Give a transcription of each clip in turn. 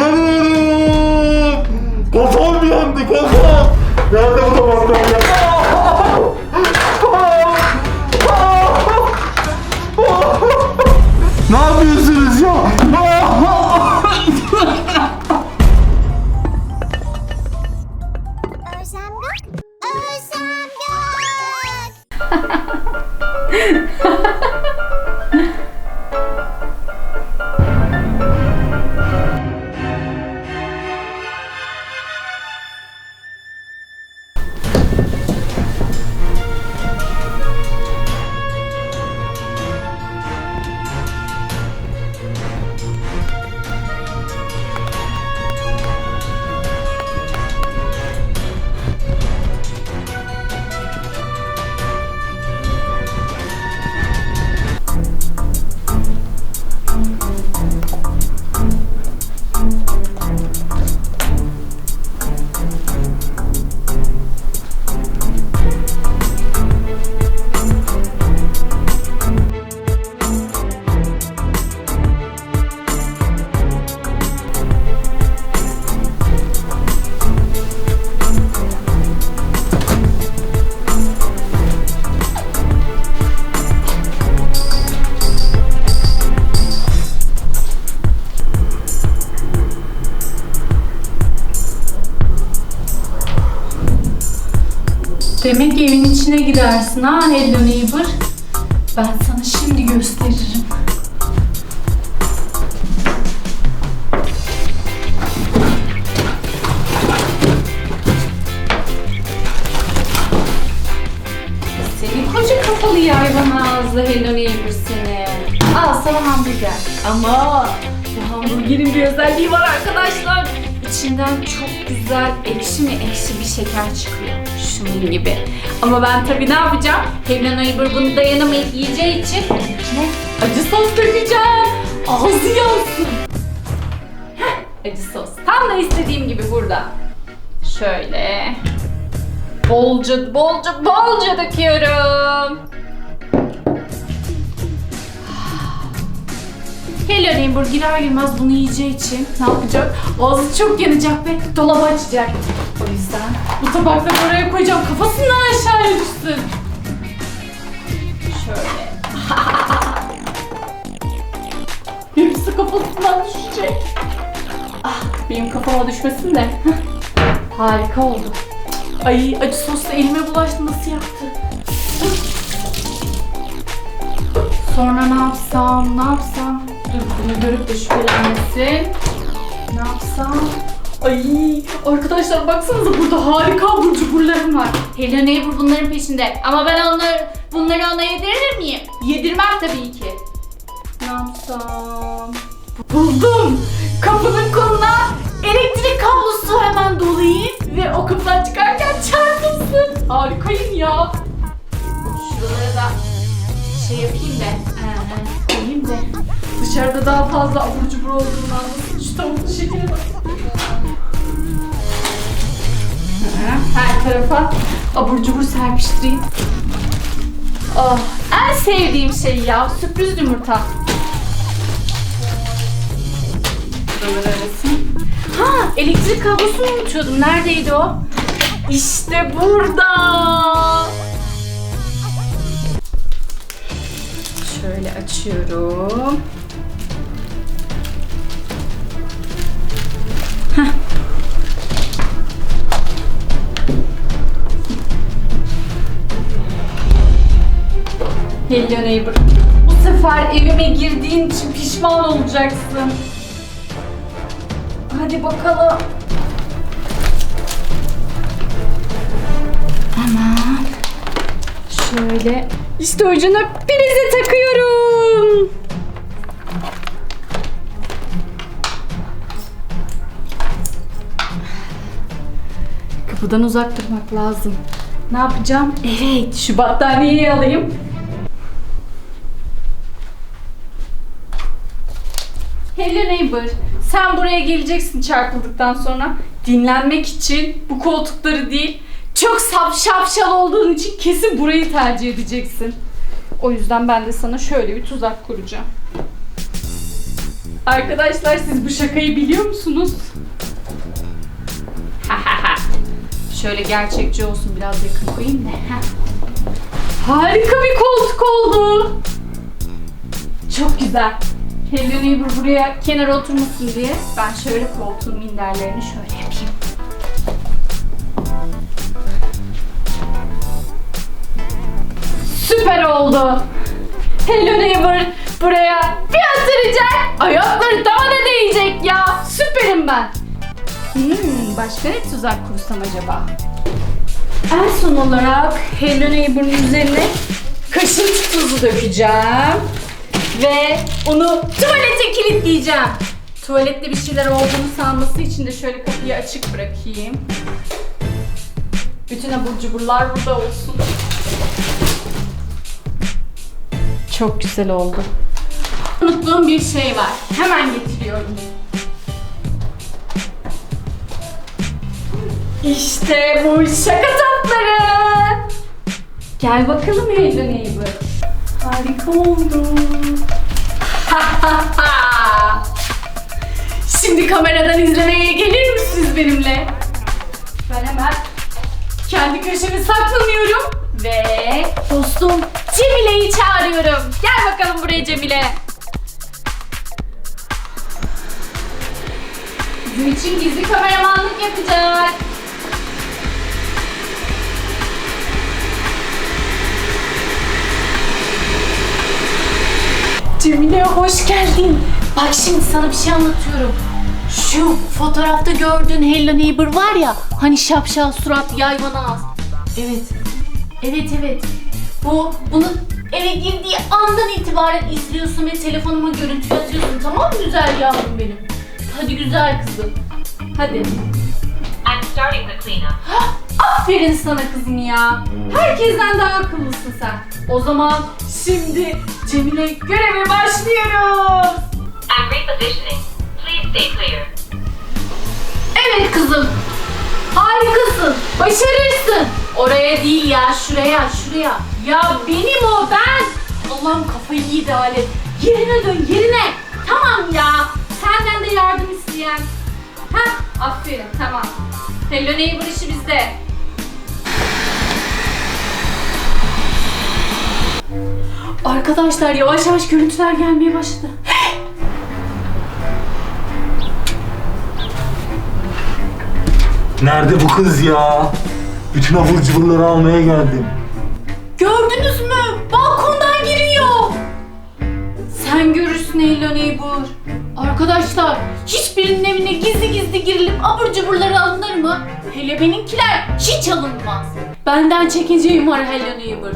Yanıyorum. Kafam yandı kafam. Nerede bu tabaklar ya? Ne yapıyorsunuz ya? Özlem Gök. Özlem Gök. Demek evin içine gidersin ha Hello Neighbor. Ben sana şimdi gösteririm. Seni koca kafalı yayvan ağızlı Hello Neighbor seni. Al sana hamburger. Ama bu hamburgerin bir özelliği var arkadaşlar. İçinden çok güzel ekşi mi ekşi bir şeker çıkıyor. Şunun gibi. Ama ben tabii ne yapacağım? Hello Neighbor bunu dayanamayıp yiyeceği için içine acı sos dökeceğim. Ağzı yansın. Heh, acı sos. Tam da istediğim gibi burada. Şöyle. Bolca, bolca, bolca döküyorum. Hello Neighbor girer girmez bunu yiyeceği için ne yapacak? Ağzı çok yanacak ve dolabı açacak. O yüzden bu tabakları oraya koyacağım. Kafasından aşağıya düşsün. Şöyle. Hepsi kafasından düşecek. Ah, benim kafama düşmesin de. Harika oldu. Ay acı sosla elime bulaştı nasıl yaptı? Sonra ne yapsam, ne yapsam? Dur bunu görüp de şüphelenmesin. Ne yapsam? Ay arkadaşlar baksanıza burada harika abur cuburlarım var. Hello Neighbor bunların peşinde. Ama ben onları, bunları ona yedirir miyim? Yedirmem tabii ki. Ne yapsam? Buldum. Kapının koluna elektrik kablosu hemen dolayayım ve o kapıdan çıkarken çarpılsın. Harikayım ya. Şuralara da şey yapayım da. Koyayım da. Dışarıda daha fazla abur cubur olduğunu anlasın. Şu bak. Ee, Her tarafa abur cubur serpiştireyim. Oh, en sevdiğim şey ya sürpriz yumurta. Ha elektrik kablosunu unutuyordum. Neredeydi o? İşte burada. Şöyle açıyorum. Heh. Hello neighbor. Bu sefer evime girdiğin için pişman olacaksın. Hadi bakalım. Aman. Şöyle. İşte ucuna prize takıyorum. Kapıdan uzak durmak lazım. Ne yapacağım? Evet, şu battaniyeyi alayım. Hello neighbor. Sen buraya geleceksin çarpıldıktan sonra. Dinlenmek için bu koltukları değil, çok sap şapşal olduğun için kesin burayı tercih edeceksin. O yüzden ben de sana şöyle bir tuzak kuracağım. Arkadaşlar siz bu şakayı biliyor musunuz? Şöyle gerçekçi olsun biraz yakın koyayım da. Harika bir koltuk oldu. Çok güzel. Hello Neighbor buraya kenara oturmasın diye ben şöyle koltuğun minderlerini şöyle yapayım. Süper oldu. Hello Neighbor buraya bir oturacak. Ayakları tavana değecek ya. Süperim ben. Hmm, başka ne tuzak kursam acaba? En son olarak Hello Neighbor'ın üzerine kaşıntı tuzu dökeceğim. Ve onu tuvalete kilitleyeceğim. Tuvalette bir şeyler olduğunu sanması için de şöyle kapıyı açık bırakayım. Bütün abur cuburlar burada olsun. Çok güzel oldu. Unuttuğum bir şey var. Hemen getiriyorum. İşte bu şaka tatları. Gel bakalım Hello Neighbor. Harika oldu. Şimdi kameradan izlemeye gelir misiniz benimle? Ben hemen kendi köşeme saklanıyorum ve dostum Cemile'yi çağırıyorum. Gel bakalım buraya Cemile. Bizim için gizli kameramanlık yapacak. Cemile hoş geldin. Bak şimdi sana bir şey anlatıyorum. Şu fotoğrafta gördüğün Hello Neighbor var ya hani şapşal surat yayvan ağız. Evet. Evet evet. Bu bunu eve girdiği andan itibaren izliyorsun ve telefonuma görüntü atıyorsun tamam mı güzel yavrum benim? Hadi güzel kızım. Hadi. I'm starting the cleanup. Aferin sana kızım ya. Herkesten daha akıllısın sen. O zaman şimdi Cemile göreve başlıyoruz. I'm repositioning. Please stay clear. Evet kızım. Harikasın. Başarırsın. Oraya değil ya şuraya şuraya. Ya benim o ben. Allah'ım kafayı yedi alet. Yerine dön yerine. Tamam ya. Senden de yardım isteyen. Ha aferin tamam. Hello Neighbor işi bizde. Arkadaşlar yavaş yavaş görüntüler gelmeye başladı. Nerede bu kız ya? Bütün abur cuburları almaya geldim. Gördünüz mü? Balkondan giriyor. Sen görürsün Hello Neighbor. Arkadaşlar hiçbirinin evine gizli gizli girilip abur cuburları alınır mı? Hele benimkiler hiç alınmaz. Benden çekeceğim var Hello Neighbor.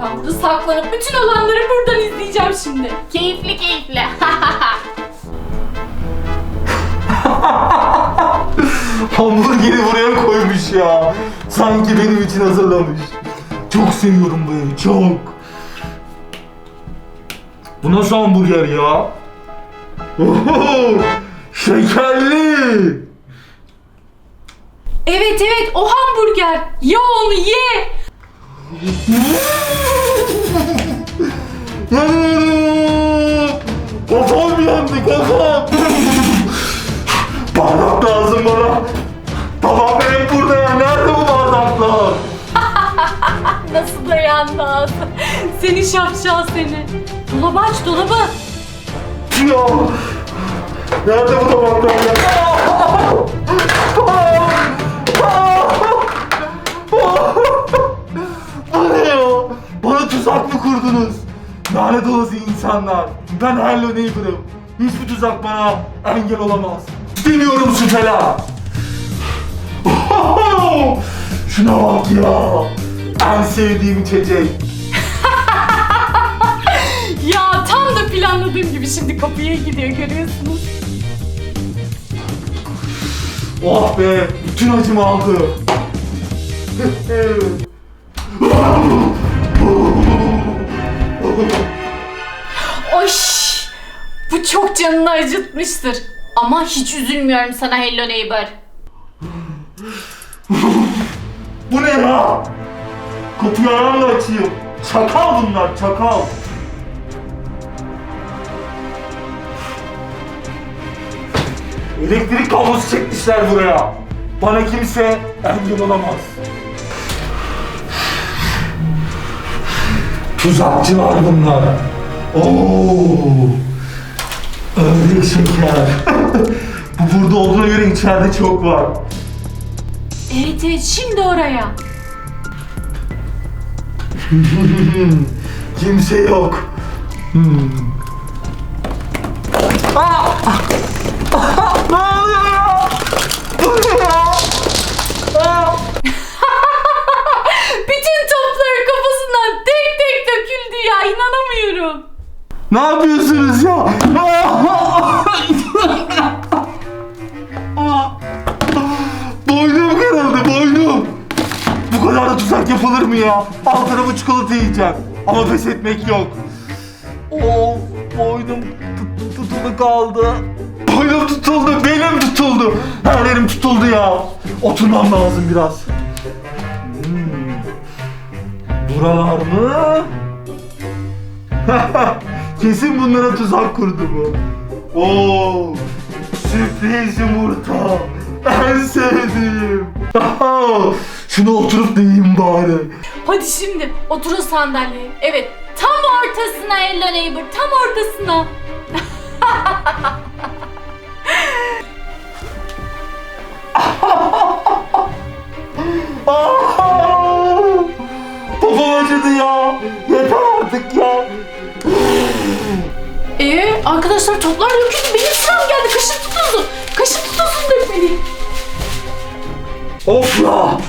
Ben burada saklanıp bütün olanları buradan izleyeceğim şimdi. Keyifli keyifli. Hamburgeri buraya koymuş ya. Sanki benim için hazırlamış. Çok seviyorum bu evi, çok. Bu nasıl hamburger ya? Oho, şekerli. evet evet o hamburger. Ye onu ye. Kafam yandı, kafam. Bardak lazım bana. Tamam benim burada ya. Nerede bu bardaklar? Nasıl dayanmaz? Seni şapşal seni. Dolabı aç dolabı. Ya. Nerede bu tabaklar ya? Tuzak mı kurdunuz? Lanet olası insanlar. Ben Hello Neighbor'ım. Hiçbir tuzak bana engel olamaz. İstemiyorum şu fela. Şuna bak ya. En sevdiğim içecek. Ya tam da planladığım gibi şimdi kapıya gidiyor görüyorsunuz. Oh be, bütün acımı aldı. Oy! Bu çok canını acıtmıştır. Ama hiç üzülmüyorum sana Hello Neighbor. Bu ne ya? Kapıyı ayağımla açayım. Çakal bunlar, çakal. Elektrik kablosu çekmişler buraya. Bana kimse engel olamaz. Tuzakçılar bunlar. Oo. Ördek şeker. Bu burada olduğuna göre içeride çok var. Evet evet şimdi oraya. Kimse yok. Hmm. Aa! ne oluyor? Ne oluyor ya? Aa! Bütün toplar kafasından tek tek döküldü ya inanamıyorum. Ne yapıyorsunuz ya? boynum kırıldı boynum. Bu kadar da tuzak yapılır mı ya? Alt tarafı çikolata yiyeceğim. Ama pes etmek yok. Of boynum tut- tutulu kaldı. Boynum tutuldu, belim tutuldu. Her yerim tutuldu ya. Oturmam lazım biraz. Hmm. Buralar mı? Kesin bunlara tuzak kurdu bu. Oo, sürpriz yumurta. En sevdiğim. Şunu oturup da yiyeyim bari. Hadi şimdi otur o sandalyeye. Evet tam ortasına Hello Neighbor tam ortasına. Aa! Babam acıdı ya. Yeter artık ya. Ee arkadaşlar toplar döküldü benim sıram geldi kaşık tutuldu. Kaşık tutulsun dökmeliyim. Of ya.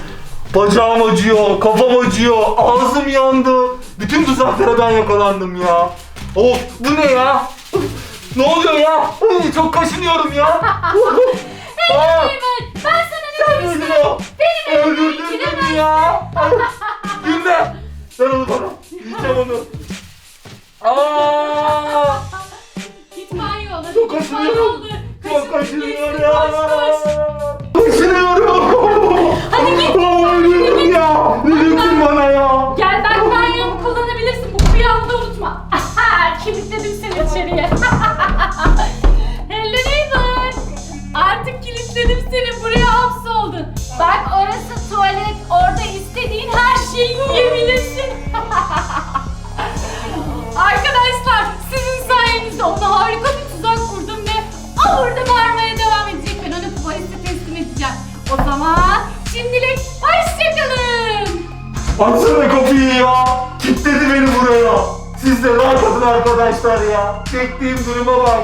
Bacağım acıyor, kafam acıyor, ağzım yandı. Bütün tuzaklara ben yakalandım ya. Of bu ne ya? Ne oluyor ya? Ay, Çok kaşınıyorum ya. Aa! Evet ben sana ne Sen demiştim? o? Benim evime Öldürdün beni ya. Gülme. Ver onu bana. Yiyeceğim onu. Aa! Ya. koş, koş. Kaşınıyorum. Hadi git. Ölüyorum ya. Ne döktün bana ya? Gel bak banyomu kullanabilirsin. Bu kıyamı da unutma. Kilitledim seni içeriye. Hello neighbor. Artık kilitledim seni. Buraya hapsoldun. Bak orası ya. Kilitledi beni buraya. Siz de ne yapın arkadaşlar ya? Çektiğim duruma bak.